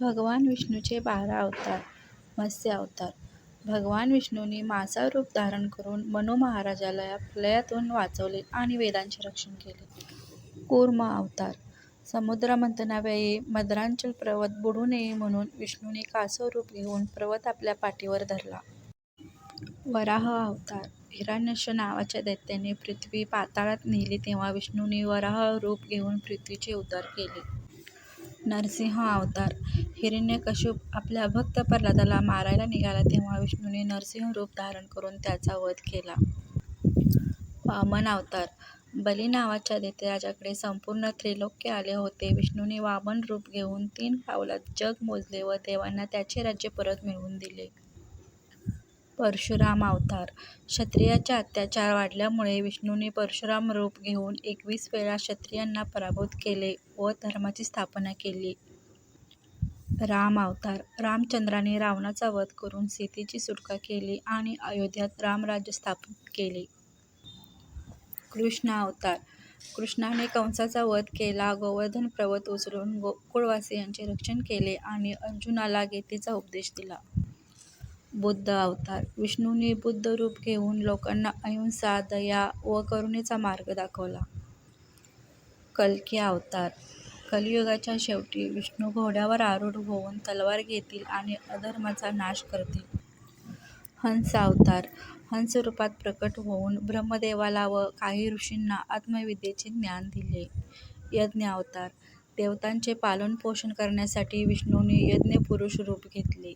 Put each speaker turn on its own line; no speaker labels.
भगवान विष्णूचे बारा अवतार मत्स्य अवतार भगवान विष्णूंनी मासा रूप धारण करून मनु महाराजाला प्रलयातून वाचवले आणि वेदांचे रक्षण केले. कूर्म अवतार समुद्रमंथनावेळी मदरांचल पर्वत बुडू नये म्हणून विष्णूने कासव रूप घेऊन पर्वत आपल्या पाठीवर धरला. वराह अवतार हिरण्यश नावाच्या दैत्याने पृथ्वी पाताळात नेली तेव्हा विष्णूने वराह रूप घेऊन पृथ्वीचे उद्धार केले. नरसिंह अवतार हिरण्यकश्यप आपल्या भक्त प्रल्हादाला मारायला निघाला तेव्हा विष्णूने नरसिंह रूप धारण करून त्याचा वध केला. वामन अवतार बली नावाच्या दैत्यराजाकडे संपूर्ण त्रैलोक्य आले होते. विष्णूने वामन रूप घेऊन तीन पावलात जग मोजले व देवांना त्याचे राज्य परत मिळवून दिले. परशुराम अवतार क्षत्रियांचे अत्याचार वाढल्यामुळे विष्णूने परशुराम रूप घेऊन एकवीस वेळा क्षत्रियांना पराभूत केले व धर्माची स्थापना केली. राम अवतार रामचंद्राने रावणाचा वध करून सीतेची सुटका केली आणि अयोध्यात रामराज्य स्थापित केले. कृष्ण अवतार कृष्णाने कंसाचा वध केला, गोवर्धन पर्वत उचलून गोकुळवासियांचे रक्षण केले आणि अर्जुनाला गीतेचा उपदेश दिला. बुद्ध अवतार विष्णूंनी बुद्ध रूप घेऊन लोकांना अहिंसा, दया व करुणेचा मार्ग दाखवला. कलकी अवतार कलियुगाच्या शेवटी विष्णू घोड्यावर आरूढ होऊन तलवार घेतील आणि अधर्माचा नाश करतील. हंस अवतार हंस रूपात प्रकट होऊन ब्रह्मदेवाला व काही ऋषींना आत्मविद्येचे ज्ञान दिले. यज्ञ अवतार देवतांचे पालनपोषण करण्यासाठी विष्णूनी यज्ञ पुरुष रूप घेतले.